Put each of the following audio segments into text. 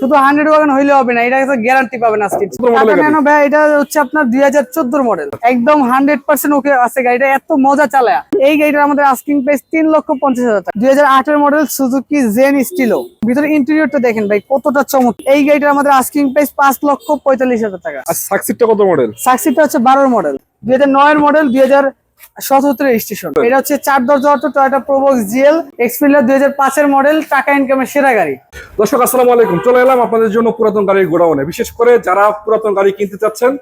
শুধু hundred wagon হইলে হবে না এটা গ্যারান্টি পাবেন আজকে। ভাই এটা হচ্ছে আপনার দুই হাজার চোদ্দোর মডেল একদম হান্ড্রেড পার্সেন্ট ওকে আছে গাড়িটা এত মজা চালায়। এই গাড়িটার আমাদের আস্কিং প্রাইস তিন লক্ষ পঞ্চাশ হাজার টাকা। দুই হাজার আটের মডেল সুজুকি জেন স্টিলো ভিতরে ইন্টেরিয়রটা দেখেন ভাই কতটা চমক এই গাড়িটার আমাদের আস্কিং প্রাইস পাঁচ লক্ষ পঁয়তাল্লিশ হাজার টাকা। আর সাকসিডটা কত মডেল সাকসিটা হচ্ছে বারোর মডেল দুই হাজার নয়ের মডেল দুই হাজার স্টেশন। এটা হচ্ছে চার দরজা auto Toyota Probox GL Experia দুই হাজার পাঁচের মডেল টাকা ইনকামের সেরা গাড়ি। দর্শক আসসালামু আলাইকুম। চলে এলাম আপনাদের জন্য পুরাতন গাড়ির গোডাউনে। বিশেষ করে যারা পুরাতন গাড়ি কিনতে চাচ্ছেন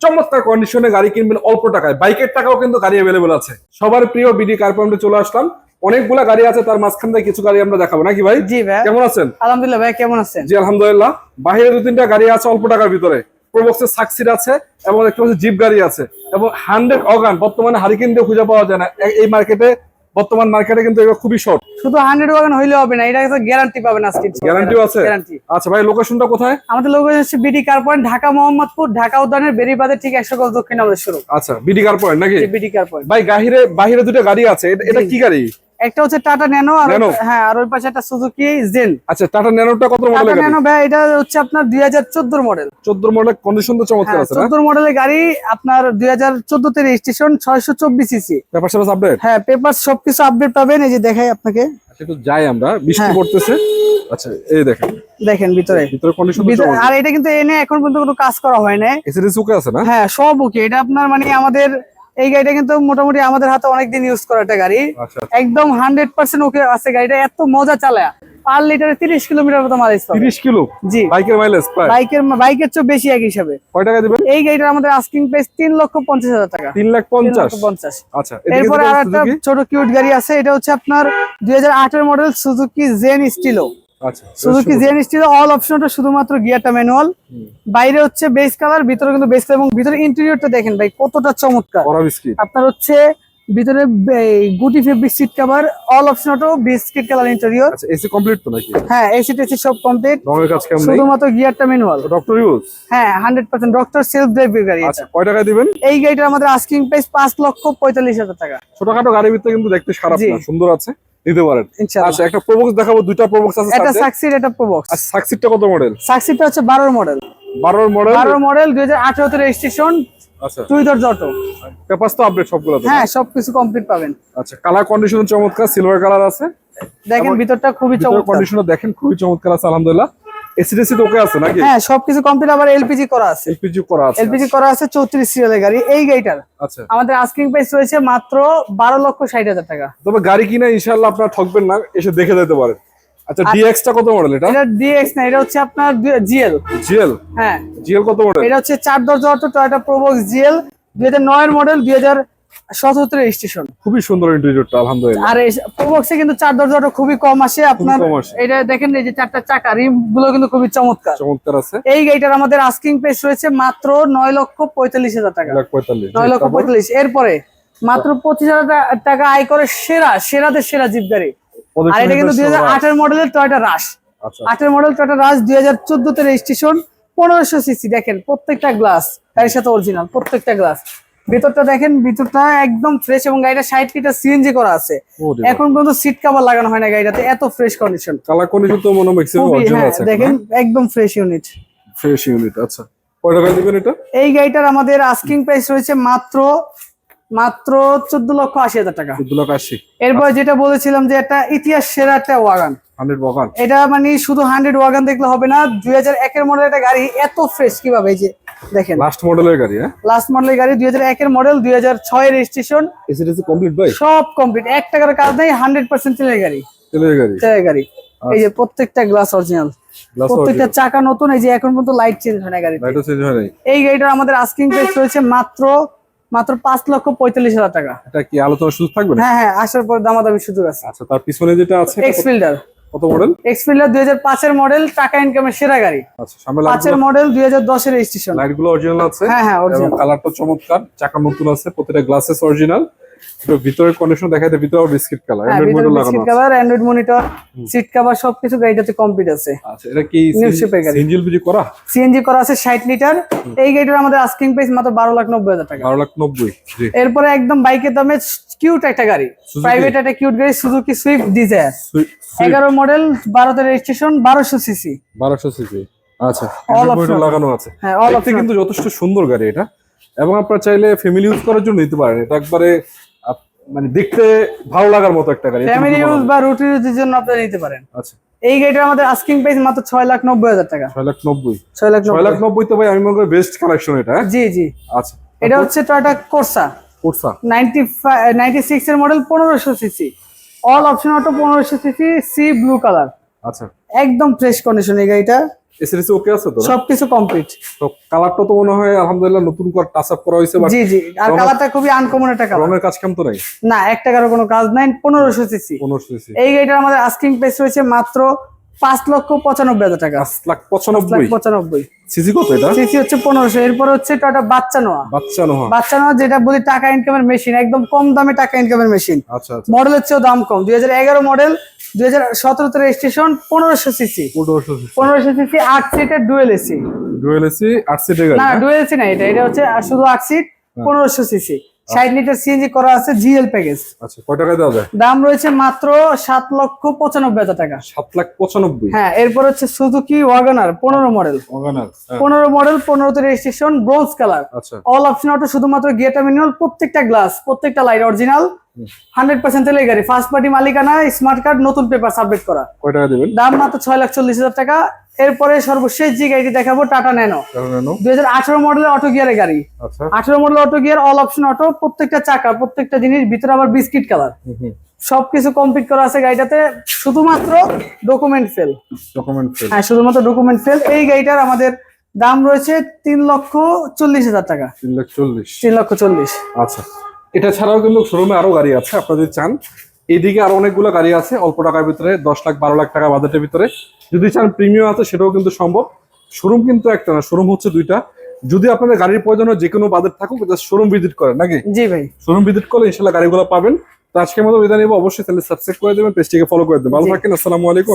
চমৎকার কন্ডিশনে গাড়ি কিনবেন অল্প টাকায়। বাইকের টাকাও কিন্তু গাড়ি অ্যাভেলেবল আছে। সবার প্রিয় বিডি কার পয়েন্টে চলে আসলাম। অনেকগুলা গাড়ি আছে তার মাঝখান থেকে কিছু গাড়ি আমরা দেখাবো। নাকি ভাই? জি ভাই। কেমন আছেন? আলহামদুলিল্লাহ ভাই কেমন আছেন? জি আলহামদুলিল্লাহ। বাইরে দু তিনটা গাড়ি আছে অল্প টাকার ভিতরে। প্রবক্সের সাকসিড আছে এবং একটা জিপ গাড়ি আছে। এবং হান্ড্রেড অগান বর্তমানে হারিকেন দিয়ে খুঁজে পাওয়া যায় না। এই মার্কেটে বর্তমান মার্কেটে কিন্তু এগুলো খুবই শর্ট শুধু হান্ড্রেড ওয়াগন হইলে হবে না এটা গ্যারান্টি পাবেন আজকে। গ্যারান্টিও আছে? গ্যারান্টি আচ্ছা ভাই লোকেশনটা কোথায়? আমাদের লোকেশন হচ্ছে BD car point Dhaka Mohammadpur Dhaka উদ্যানের বেরিবাদে ঠিক একশো গজ দক্ষিণ আমাদের শুরু আচ্ছা বিডি কার পয়েন্ট নাকি? বিডি কার পয়েন্ট ভাই গাহিরে বাহিরে দুটো গাড়ি আছে এটা- এটা কি গাড়ি? একটা হচ্ছে টাটা ন্যানো আর হ্যাঁ আর ওই পাশে একটা সুজুকি জেন আচ্ছা টাটা ন্যানোটা কত টাটা মডেলের ন্যানো ভাই এটা হচ্ছে আপনার দুই হাজার চোদ্দোর মডেল 14 মডেল কন্ডিশন তো চমৎকার হ্যাঁ আছে না? চোদ্দোর মডেলের গাড়ি আপনার দুই হাজার চোদ্দোতে রেজিস্ট্রেশন ছয়শো চব্বিশ সিসি ব্যাপার স্যাপার আপডেট হ্যাঁ পেপার সবকিছু আপডেট পাবেন এই যে দেখাই আপনাকে। আচ্ছা একটু যাই আমরা বৃষ্টি হ্যাঁ। পড়তেছে। আচ্ছা এই দেখেন। দেখেন ভিতরে। ভিতরে কন্ডিশন আর এটা কিন্তু এনে এখন পর্যন্ত কোনো কাজ করা হয় না এসিডি সুকে আছে না? হ্যাঁ সব ওকে এটা আপনার মানে আমাদের এই গাড়িটা কিন্তু মোটামুটি আমাদের হাতে অনেকদিন ইউজ করা একটা গাড়ি। আচ্ছা একদম হান্ড্রেড পার্সেন্ট ওকে আছে গাড়িটা এত মজা চালায়। পার লিটারে তিরিশ কিলোমিটার মতো মাইলেজ পাবে। 30 কিলো? জি। বাইকের মাইলেজ প্রায়? বাইকের বাইকের চেয়ে বেশি এক হিসাবে। কয় টাকা দিবেন? এই গাড়িটার আমাদের আস্কিং প্রাইস তিন লক্ষ পঞ্চাশ হাজার টাকা। তিন লাখ পঞ্চাশ? লক্ষ পঞ্চাশ। আচ্ছা এরপরে আর একটা ছোট কিউট গাড়ি আছে এটা হচ্ছে আপনার দুই হাজার আটের মডেল সুজুকি জেন স্টিলো আচ্ছা সুজুকি জেন স্টিলো অল অপশনটা শুধুমাত্র গিয়ারটা ম্যানুয়াল বাইরে হচ্ছে বেস কালার ভিতরে কিন্তু বেস কালার এবং ভিতরে ইন্টেরিয়রটা দেখেন ভাই কতটা চমৎকার। আপনার হচ্ছে ভিতরে গুটি fabric seat cover all option auto biscuit colour interior AC complete তো নাকি? হ্যাঁ এসি টেসি সব কমপ্লিট রঙের কাজ কেমন শুধুমাত্র গিয়ারটা ম্যানুয়াল ডক্টর ইউজ হ্যাঁ হান্ড্রেড পার্সেন্ট ডক্টর সেলফ গাড়ি আচ্ছা কয় টাকা দিবেন? এই গাড়িটার আমাদের আস্কিং প্রাইস লক্ষ পঁয়তাল্লিশ হাজার টাকা। ছোটখাটো গাড়ির ভিতরে কিন্তু দেখতে খারাপ না সুন্দর আছে। নিতে পারেন। আচ্ছা একটা প্রবক্স দেখাবো দুইটা প্রবক্স আছে এটা সাকসিড এটা প্রবক্স আর সাকসিডটা কত মডেল সাকসিডটা হচ্ছে বারোর মডেল 12 মডেল বারো মডেল দুই হাজার আঠারোতে রেজিস্ট্রেশন আচ্ছা। দুই দরজা অটো পেপারস তো আপডেট সবগুলো হ্যাঁ সবকিছু কমপ্লিট পাবেন। আচ্ছা কালার কন্ডিশন চমৎকার সিলভার কালার আছে। দেখেন ভিতরটা খুবই চমৎকার। কন্ডিশনটা দেখেন খুবই চমৎকার আছে আলহামদুলিল্লাহ। এসিডিসি তো আছে নাকি? হ্যাঁ সবকিছু কমপ্লিট আবার এলপিজি করা আছে। এলপিজি করা আছে এলপিজি করা আছে চৌত্রিশ সিরিয়ালের গাড়ি। এই গাড়িটার আচ্ছা। আমাদের আস্কিং প্রাইস রয়েছে মাত্র বারো লক্ষ ষাট হাজার টাকা। তবে গাড়ি কিনে ইনশাআল্লাহ আপনারা ঠকবেন না এসে দেখে যেতে পারেন। আচ্ছা ডিএক্স টা কত মডেল এটা? এটা ডিএক্স না এটা হচ্ছে আপনার জিএল জিএল হ্যাঁ। জিএল কত মডেল এটা হচ্ছে চার দরজা অটো টয়টা প্রোবক্স জিএল দুই হাজার নয়ের মডেল দুই হাজার সতেরো রেজিস্ট্রেশন খুবই সুন্দর ইন্টেরিয়রটা আলহামদুলিল্লাহ। আর প্রোবক্সে কিন্তু চার দরজা অটো খুবই কম আসে আপনার এটা দেখেন এই যে চারটা চাকা রিমগুলো কিন্তু খুবই চমৎকার। চমৎকার আছে। এই গাড়িটার আমাদের আস্কিং প্রাইস রয়েছে মাত্র নয় লক্ষ পঁয়তাল্লিশ হাজার টাকা। নয় লক্ষ পঁয়তাল্লিশ। এরপরে মাত্র পঁচিশ হাজার টাকা আয় করে সেরা সেরাদের সেরা জিপ গাড়ি। আর এটা কিন্তু দুই হাজার আটের মডেলের টয়টা রাশ আচ্ছা আটের মডেল টয়টা রাশ দুই হাজার রেজিস্ট্রেশন পনেরোশো সিসি দেখেন প্রত্যেকটা গ্লাস গাড়ির সাথে অরিজিনাল প্রত্যেকটা গ্লাস ভিতরটা দেখেন ভিতরটা একদম ফ্রেশ এবং গাড়িটা সাইড লিটার সিএনজি করা আছে। এখন পর্যন্ত সিট কভার লাগানো হয় না গাড়িটাতে এত ফ্রেশ কন্ডিশন কালার কন্ডিশন তো মনে হচ্ছে খুবই অরিজিনাল হ্যাঁ আছে দেখেন একদম ফ্রেশ ইউনিট ফ্রেশ ইউনিট আচ্ছা। কয় টাকা দিবেন এটা? এই গাড়িটার আমাদের আস্কিং প্রাইস রয়েছে মাত্র মাত্র চোদ্দ লক্ষ আশি হাজার টাকা। দু লাখ আশি। এরপর যেটা বলেছিলাম যে একটা ইতিহাস সেরা একটা ওয়াগান হান্ড্রেড এটা মানে শুধু হান্ড্রেড ওয়াগান দেখলে হবে না দুই হাজার একের মডেল একটা গাড়ি এত ফ্রেশ কীভাবে এই যে দেখেন? লাস্ট মডেলের গাড়ি হ্যাঁ? লাস্ট মডেলের গাড়ি দুই হাজার একের মডেল দুই হাজার ছয় রেজিস্ট্রেশন এসিডিসি কমপ্লিট ভাই? সব কমপ্লিট এক টাকার কাজ নেই হান্ড্রেড পার্সেন্ট তেলের গাড়ি। তেলের গাড়ি। তেলের গাড়ি। এই যে প্রত্যেকটা গ্লাস অরিজিনাল প্রত্যেকটা চাকা নতুন এই যে এখন পর্যন্ত লাইট চেঞ্জ হয় না গাড়ি চেঞ্জ হয় এই গাড়িটার আমাদের আস্কিং প্রাইস রয়েছে মাত্র মাত্র পাঁচ লক্ষ পঁয়তাল্লিশ হাজার টাকা। এটা কি আলোচনা সুযোগ থাকবে হ্যাঁ হ্যাঁ আসার পর দামাদামি সুযোগ আছে। আচ্ছা তার পিছনে যেটা আছে এটা এক্স কত মডেল এক্সফিল্ডার দুই হাজার পাঁচের মডেল টাকা ইনকামের সেরা গাড়ি। আচ্ছা সামনে পাঁচের মডেল দুই হাজার দশের রেজিস্ট্রেশন লাইটগুলো অরিজিনাল আছে। হ্যাঁ হ্যাঁ অরিজিনাল কালারটা চমৎকার চাকা নতুন আছে প্রতিটা গ্লাসেস অরিজিনাল তো ভিতরের কন্ডিশন দেখা যায় ভিতরে বিস্কিট কালার অ্যান্ড্রয়েড ভিতরে লাগানো biscuit cover android monitor seat cover সবকিছু গাড়িটাতে কমপ্লিট আছে। আচ্ছা এটা কি সিঙ্গেল বিজি করা? সিএনজি করা আছে ষাট লিটার। এই গাড়িটার আমাদের আস্কিং প্রাইস মাত্র বারো লাখ নব্বই হাজার টাকা। বারো লাখ নব্বই জি। এরপরে একদম বাইকের দামে কিউট একটা গাড়ি। প্রাইভেট একটা কিউট গাড়ি সুজুকি সুইফট ডিজায়ার সুই- সুই- এগারো মডেল বারোতে রেজিস্ট্রেশন বারোশো সিসি বারোশো সিসি আচ্ছা। Option monitor লাগানো আছে। হ্যাঁ অল দেখতে কিন্তু যথেষ্ট সুন্দর গাড়ি এটা। এবং আপনারা চাইলে ফ্যামিলি ইউজ করার জন্য নিতে পারেন। এটা একবারে মানে দেখতে ভালো লাগার মতো একটা গাড়ি। ফ্যামিলি ইউজ বা রুটি ইউজের জন্য আপনারা নিতে পারেন। আচ্ছা। এই গাড়িটার আমাদের আস্কিং প্রাইস মাত্র ছয় লাখ নব্বই হাজার টাকা। ছয় লাখ নব্বই। ছয় লাখ ছয় লাখ নব্বই। নব্বই তো ভাই আমি মনে করি বেস্ট কালেকশন এটা হ্যাঁ? জি জি। আচ্ছা। এটা হচ্ছে Toyota Corsa Corsa ninety ninety six এর মডেল পনেরোশো সিসি অল অপশন অটো পনেরোশো সিসি সি ব্লু কালার আচ্ছা। একদম ফ্রেশ কন্ডিশন এই গাড়িটা। এসএসসি ওকে আছে তো সবকিছু কমপ্লিট তো কালারটা তো মনে হয় আলহামদুলিল্লাহ নতুন করে টাচ আপ করা হয়েছে জি জি আর কালারটা খুবই আনকমন একটা কালার রঙের কাজ কাম তো নাই? না এক টাকারও কোনো কাজ নাই পনেরোশো সিসি পনেরোশো সিসি এই গাড়িটার আমাদের আস্কিং প্রাইস রয়েছে মাত্র পাঁচ লক্ষ পঁচানব্বই হাজার টাকা। পাঁচ লাখ পঁচানব্বই? পঁচানব্বই। সিসি কত এটা? সিসি হচ্ছে পনেরোশো এরপর হচ্ছে টয়টা বাচ্চা নোয়া বাচ্চা নোহা বাচ্চা নোয়া যেটা বলি টাকা ইনকামের মেশিন একদম কম দামে টাকা ইনকামের মেশিন আচ্ছা আচ্ছা। মডেলের চেয়েও দাম কম দুই হাজার এগারো মডেল দুই হাজার সতেরোতে রেজিস্ট্রেশন পনেরোশো সিসি পনেরোশো সিসি আট সিটের ডুয়েল এসি ডুয়েল এসি আট সিটের না হ্যাঁ? ডুয়েল এসি না এটা এটা হচ্ছে শুধু আট সিট পনেরোশো সিসি ষাট লিটার সিএনজি করা আছে জিএল প্যাকেজ আচ্ছা কয় টাকায় দেওয়া যায়? দাম রয়েছে মাত্র সাত লক্ষ পঁচানব্বই হাজার টাকা। সাত লাখ পঁচানব্বই? হ্যাঁ এরপর হচ্ছে সুজুকি ওয়াগনার পনেরো মডেল হ্যাঁ, পনেরো মডেল পনেরোতে রেজিস্ট্রেশন ব্রোঞ্জ কালার আচ্ছা। অল অপশন অটো শুধুমাত্র গেটা প্রত্যেকটা গ্লাস প্রত্যেকটা লাইট অরিজিনাল হান্ড্রেড পার্সেন্ট তেলের গাড়ি। ফার্স্ট পার্টি মালিকানা স্মার্ট কার্ড নতুন পেপার সাবমিট করা। কয় টাকা দেবেন? দাম মাত্র ছয় লাখ চল্লিশ হাজার টাকা। এরপরে সর্বশেষ যে গাড়িটি দেখাবো টাটা ন্যানো দুই হাজার আঠারো মডেলের অটো গিয়ারের গাড়ি। আচ্ছা। আঠারো model auto gear all option auto প্রত্যেকটা চাকা প্রত্যেকটা জিনিস ভিতরে আবার বিস্কিট কালার। সবকিছু কমপ্লিট করা আছে গাড়িটাতে শুধুমাত্র ডকুমেন্ট ফেল ডকুমেন্ট ফেল হ্যাঁ শুধুমাত্র ডকুমেন্ট ফেল এই গাড়িটার আমাদের দাম রয়েছে তিন লক্ষ চল্লিশ হাজার টাকা। তিন লাখ চল্লিশ। তিন লক্ষ চল্লিশ। আচ্ছা। এটা ছাড়াও কিন্তু শোরুমে আরও গাড়ি আছে আপনারা যদি চান। এইদিকে আরও অনেকগুলো গাড়ি আছে অল্প টাকার ভিতরে দশ লাখ বারো লাখ টাকা বাজেটের ভিতরে। যদি চান প্রিমিয়াম আছে সেটাও কিন্তু সম্ভব। শোরুম কিন্তু একটা না শোরুম হচ্ছে দুইটা। যদি আপনাদের গাড়ির প্রয়োজন হয় যে কোনো বাজেট থাকুক শোরুম ভিজিট করেন নাকি? জি ভাই। শোরুম ভিজিট করলে ইনশাল্লাহ গাড়িগুলো পাবেন। তো আজকের মতো বিদায় নিব। অবশ্যই তাহলে সাবস্ক্রাইব করে দেবেন পেজটিকে ফলো করে দেবেন। ভালো। থাকেন আসসালামু আলাইকুম।